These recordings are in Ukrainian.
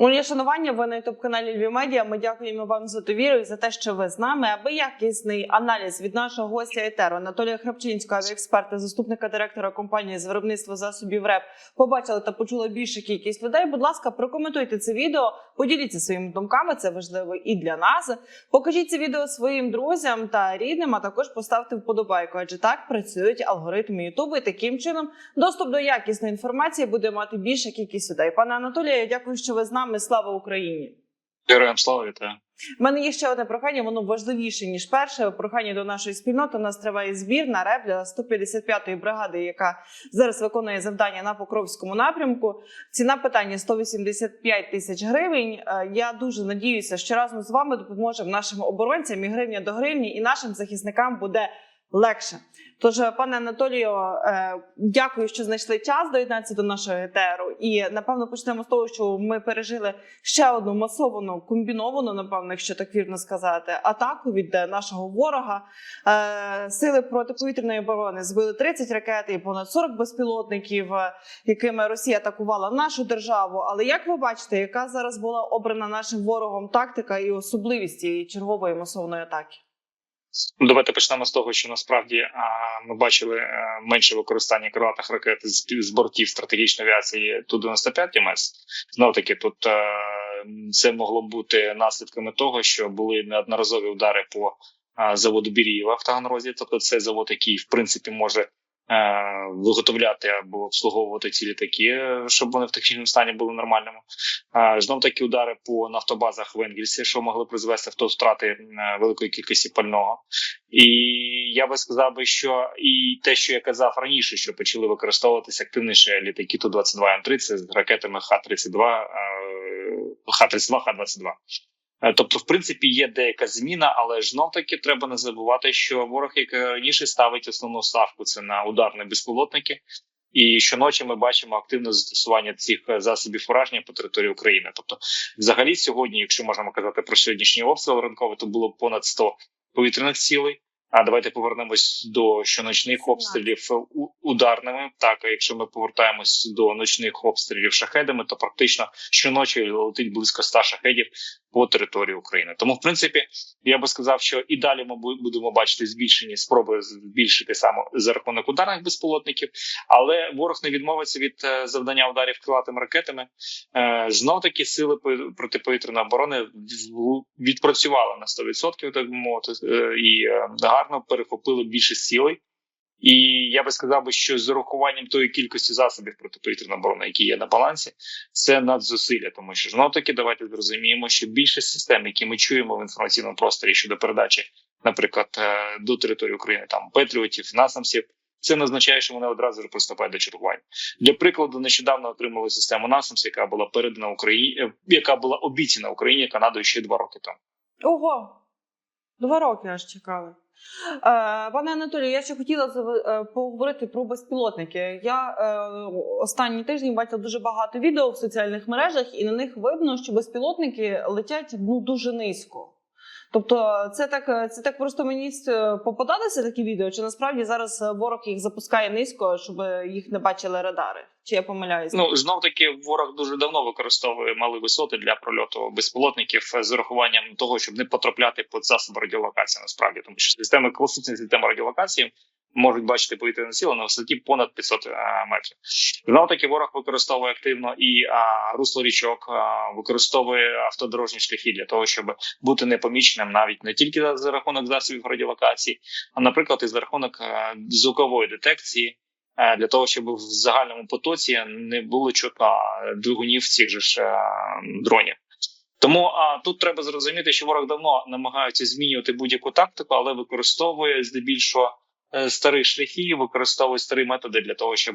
Моє шанування, ви на ютуб каналі Львів Медіа. Ми дякуємо вам за довіру і за те, що ви з нами. Аби якісний аналіз від нашого гостя етеру Анатолія Храпчинського, авіаексперта, заступника директора компанії з виробництва засобів РЕП, побачили та почули більша кількість людей. Будь ласка, прокоментуйте це відео, поділіться своїми думками. Це важливо і для нас. Покажіть це відео своїм друзям та рідним, а також поставте вподобайку. Адже так працюють алгоритми Ютубу. Таким чином доступ до якісної інформації буде мати більша кількість людей. Пане Анатолію, я дякую, що ви з нами. Слава Україні! Героям слава вітаю. У мене є ще одне прохання, воно важливіше ніж перше. Прохання до нашої спільноти. У нас триває збір на реп для 155-ї бригади, яка зараз виконує завдання на Покровському напрямку. Ціна питання 185 тисяч гривень. Е, Я дуже надіюся, що разом з вами допоможемо нашим оборонцям і гривня до гривні, і нашим захисникам буде легше. Тож, пане Анатолію, е, дякую, що знайшли час доєднатися до нашого етеру. І напевно почнемо з того, що ми пережили ще одну масовану комбіновану, напевно, якщо так вірно сказати, атаку від е, нашого ворога. Е, Сили протиповітряної оборони збили 30 ракет і понад 40 безпілотників, е, якими Росія атакувала нашу державу. Але як ви бачите, яка зараз була обрана нашим ворогом тактика і особливість цієї чергової масованої атаки? Давайте почнемо з того, що насправді ми бачили е, менше використання крилатих ракет з, з бортів стратегічної авіації ту 95 МС. Знов таки, тут е, це могло бути наслідками того, що були неодноразові удари по заводу Бірієва в Таганрозі. Тобто, це завод, який в принципі може. Е, Виготовляти або обслуговувати ці літаки, е, щоб вони в технічному стані були нормальними. Е, Знов такі удари по нафтобазах в Енгельсі, що могли призвести то втрати великої кількості пального. І я би сказав би, що і те, що я казав раніше, що почали використовуватися активніше літаки ту 22 М3 це з ракетами Х-32, Х-32, Х-22. Е, Тобто, в принципі, є деяка зміна, але ж знов таки треба не забувати, що ворог, як раніше, ставить основну ставку це на ударні безпілотники. І щоночі ми бачимо активне застосування цих е, засобів ураження по території України. Тобто, взагалі, сьогодні, якщо можемо казати про сьогоднішній обстріл ринковий, то було понад 100 повітряних цілей. А давайте повернемось до щоночних обстрілів е, ударними. Так, а якщо ми повертаємось до ночних обстрілів шахедами, то практично щоночі летить близько 100 шахедів по території України. Тому, в принципі, я би сказав, що і далі ми будемо бачити збільшені спроби збільшити саме за рахунок ударних безпілотників, але ворог не відмовиться від е, завдання ударів крилатими ракетами. Е, Знов таки сили по- протиповітряної оборони відпрацювали на 100%, так би мовити, е, і гарно перехопили більшість цілей. І я би сказав би, що з урахуванням тої кількості засобів протиповітряної оборони, які є на балансі, це надзусилля, тому що знов таки давайте зрозуміємо, що більшість систем, які ми чуємо в інформаційному просторі щодо передачі, наприклад, е, до території України там Петріотів, Насамсів, це не означає, що вони одразу ж приступають до чергування. Для прикладу, нещодавно отримали систему Насамс, яка була передана Україні, е, яка була обіцяна Україні Канадою ще два роки тому. Ого, два роки аж чекали. Е, пане Анатолію, я ще хотіла е, поговорити про безпілотники. Я е, останні тижні бачила дуже багато відео в соціальних мережах, і на них видно, що безпілотники летять ну дуже низько. Тобто, це так, це так просто мені попадалися такі відео, чи насправді зараз ворог їх запускає низько, щоб їх не бачили радари? Чи я помиляюся? Ну знов таки ворог дуже давно використовує малі висоти для прольоту безпілотників з урахуванням того, щоб не потрапляти під засоби радіолокації. Насправді, тому що системи класичні системи радіолокації можуть бачити повітряне сіло на висоті понад 500 а, метрів. Знов таки ворог використовує активно і а, русло річок, а, використовує автодорожні шляхи для того, щоб бути непоміченим навіть не тільки за, рахунок засобів радіолокації, а наприклад, і за рахунок а, звукової детекції е, для того, щоб в загальному потоці не було чутно двигунів цих же ж е, дронів. Тому а тут треба зрозуміти, що ворог давно намагається змінювати будь-яку тактику, але використовує здебільшого е, старі шляхи, використовує старі методи для того, щоб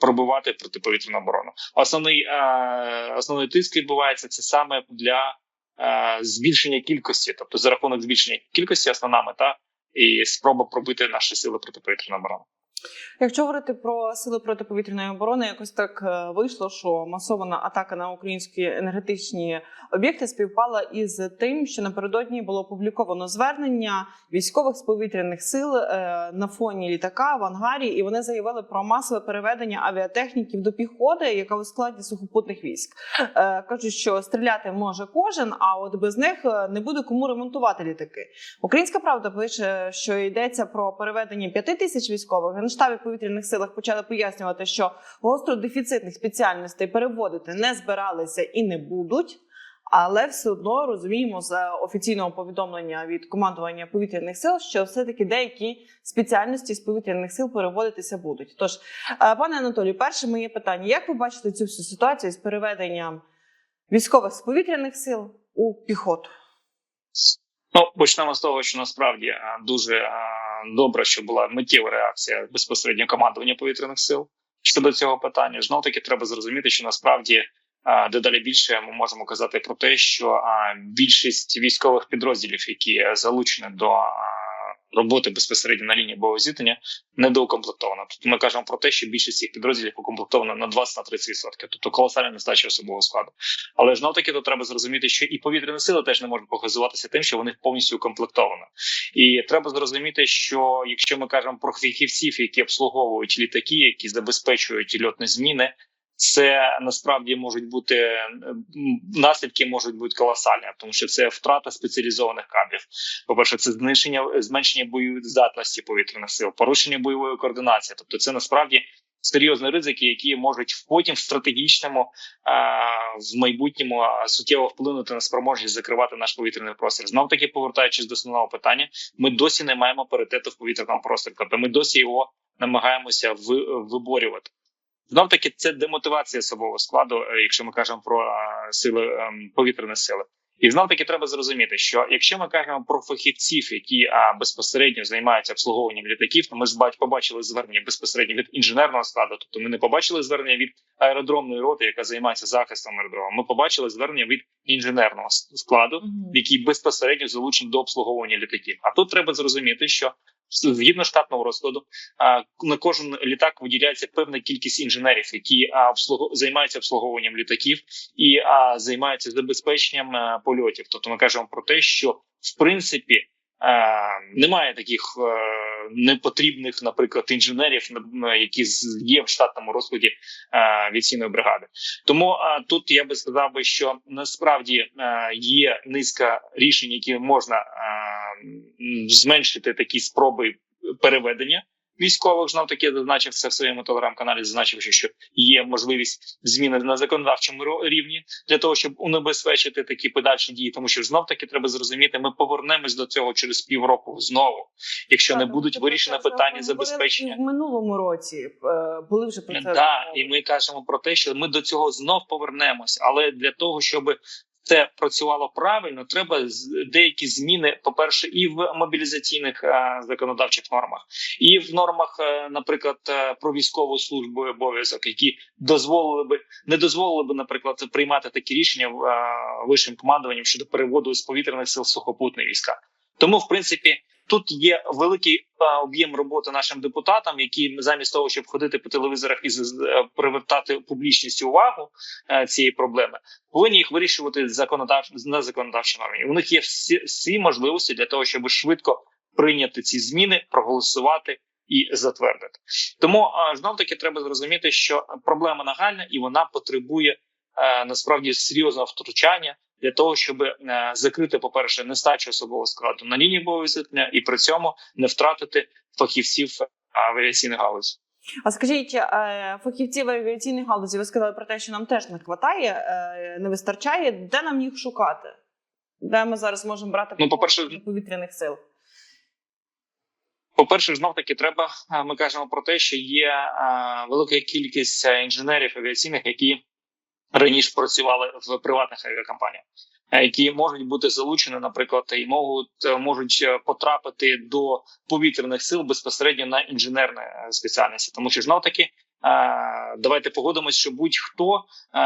пробивати протиповітряну оборону. Основний е, основний тиск відбувається це саме для е, збільшення кількості, тобто за рахунок збільшення кількості, основна мета і спроба пробити наші сили протиповітряної оборони. Якщо говорити про сили протиповітряної оборони, якось так е, вийшло, що масована атака на українські енергетичні об'єкти співпала із тим, що напередодні було опубліковано звернення військових з повітряних сил е, на фоні літака в ангарі, і вони заявили про масове переведення авіатехніків до піхоти, яка у складі сухопутних військ. Е, Кажуть, що стріляти може кожен, а от без них не буде кому ремонтувати літаки. Українська правда пише, що йдеться про переведення п'яти тисяч військових. В Генштабі повітряних силах почали пояснювати, що гостродефіцитних спеціальностей переводити не збиралися і не будуть. Але все одно розуміємо з офіційного повідомлення від командування повітряних сил, що все-таки деякі спеціальності з повітряних сил переводитися будуть. Тож, е, пане Анатолію, перше моє питання: як ви бачите цю всю ситуацію з переведенням військових з повітряних сил у піхоту? Ну почнемо з того, що насправді дуже а, добре, що була миттєва реакція безпосередньо командування повітряних сил щодо цього питання. Знов таки треба зрозуміти, що насправді дедалі більше ми можемо казати про те, що більшість військових підрозділів, які залучені до роботи безпосередньо на лінії бойового зіткнення, недоукомплектована. Тобто ми кажемо про те, що більшість цих підрозділів укомплектована на 20-30%, тобто колосальна нестача особового складу. Але знов таки тут треба зрозуміти, що і повітряні сили теж не можуть похизуватися тим, що вони повністю укомплектовані. І треба зрозуміти, що якщо ми кажемо про фахівців, які обслуговують літаки, які забезпечують льотні зміни. Це насправді можуть бути наслідки можуть бути колосальні, тому що це втрата спеціалізованих кадрів. По перше, це знищення зменшення бойової здатності повітряних сил, порушення бойової координації. Тобто, це насправді серйозні ризики, які можуть потім в стратегічному в майбутньому суттєво вплинути на спроможність закривати наш повітряний простір. Знов таки повертаючись до основного питання, ми досі не маємо паритету в повітряному просторі. Тобто ми досі його намагаємося ви, виборювати. Знов таки, це демотивація особового складу, е, якщо ми кажемо про сили ем, повітряної сили. І знов таки треба зрозуміти, що якщо ми кажемо про фахівців, які а, безпосередньо займаються обслуговуванням літаків, то ми ж бач- побачили звернення безпосередньо від інженерного складу. Тобто ми не побачили звернення від аеродромної роти, яка займається захистом аеродрому. Ми побачили звернення від інженерного складу, який безпосередньо залучений до обслуговування літаків. А тут треба зрозуміти, що згідно штатного розкладу на кожен літак виділяється певна кількість інженерів, які займаються обслуговуванням літаків і займаються забезпеченням а, польотів. Тобто ми кажемо про те, що в принципі. а, Немає таких е, непотрібних, наприклад, інженерів, які є в штатному розкладі е, авіаційної бригади. Тому тут я би сказав би, що насправді е, є низка рішень, які можна е, зменшити такі спроби переведення військових. Знов таки зазначив це в своєму телеграм-каналі. Зазначивши, що є можливість зміни на законодавчому рівні для того, щоб унебезпечити такі подальші дії. Тому що знов таки треба зрозуміти, ми повернемось до цього через півроку знову, якщо не будуть про те, що питання забезпечення. в минулому році. е, Були вже про це. Да, і ми кажемо про те, що ми до цього знов повернемось, але для того, щоб це працювало правильно, треба деякі зміни, по перше, і в мобілізаційних е, законодавчих нормах, і в нормах, е, наприклад, е, про військову службу і обов'язок, які дозволили би не дозволили би, наприклад, приймати такі рішення вищим командуванням щодо переводу з повітряних сил в сухопутні війська. Тому, в принципі, тут є великий об'єм роботи нашим депутатам, які замість того, щоб ходити по телевізорах і е, привертати публічність увагу е, цієї проблеми, повинні їх вирішувати законодавч... на законодавчій нормі. У них є всі, всі можливості для того, щоб швидко прийняти ці зміни, проголосувати. І затвердити тому знов таки треба зрозуміти, що проблема нагальна і вона потребує е, насправді серйозного втручання для того, щоб е, закрити, по перше, нестачу особового складу на лінії бойового зіткнення і при цьому не втратити фахівців авіаційних галузі. А скажіть, е, фахівців авіаційної галузі, ви сказали про те, що нам теж не вистачає, е, не вистачає. Де нам їх шукати? Де ми зараз можемо брати Ну, по-перше, повітряних сил? По перше, знов таки треба. Ми кажемо про те, що є велика кількість інженерів авіаційних, які раніше працювали в приватних авіакомпаніях, які можуть бути залучені, наприклад, і можуть е, можуть е, потрапити до повітряних сил безпосередньо на інженерні е, спеціальності, тому що знов таки. е, Давайте погодимось, що будь-хто е,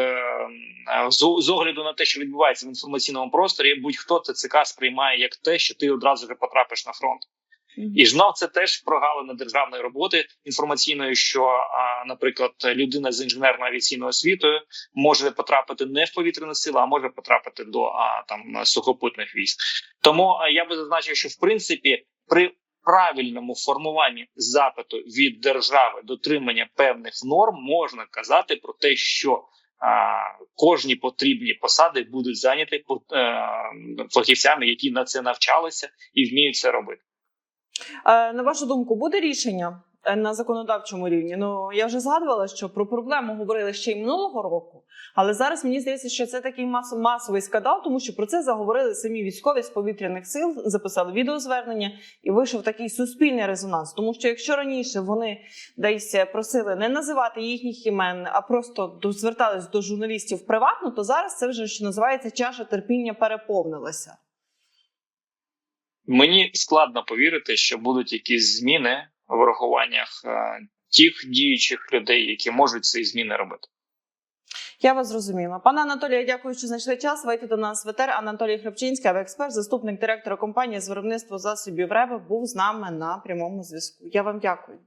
е, з огляду на те, що відбувається в інформаційному просторі, будь-хто ТЦК сприймає як те, що ти одразу ж потрапиш на фронт. І знов це теж прогалина державної роботи інформаційної, що, а, наприклад, людина з інженерно-авіаційною освітою може потрапити не в повітряні сили, а може потрапити до а, там сухопутних військ. Тому я би зазначив, що в принципі при правильному формуванні запиту від держави дотримання певних норм можна казати про те, що а, кожні потрібні посади будуть зайняті е, фахівцями, які на це навчалися і вміють це робити. Е, На вашу думку, буде рішення е, на законодавчому рівні? Ну я вже згадувала, що про проблему говорили ще й минулого року, але зараз мені здається, що це такий мас- масовий скандал, тому що про це заговорили самі військові з повітряних сил, записали відеозвернення, і вийшов такий суспільний резонанс. Тому що якщо раніше вони десь просили не називати їхніх імен, а просто звертались до журналістів приватно, то зараз це вже що називається чаша терпіння переповнилася. Мені складно повірити, що будуть якісь зміни в врахуваннях е, тих діючих людей, які можуть ці зміни робити. Я вас зрозуміла. Пане Анатолію, дякую, що знайшли час. Вийти до нас в етер. Анатолій Храпчинський, авіаексперт, заступник директора компанії з виробництва засобів РЕБ, був з нами на прямому зв'язку. Я вам дякую.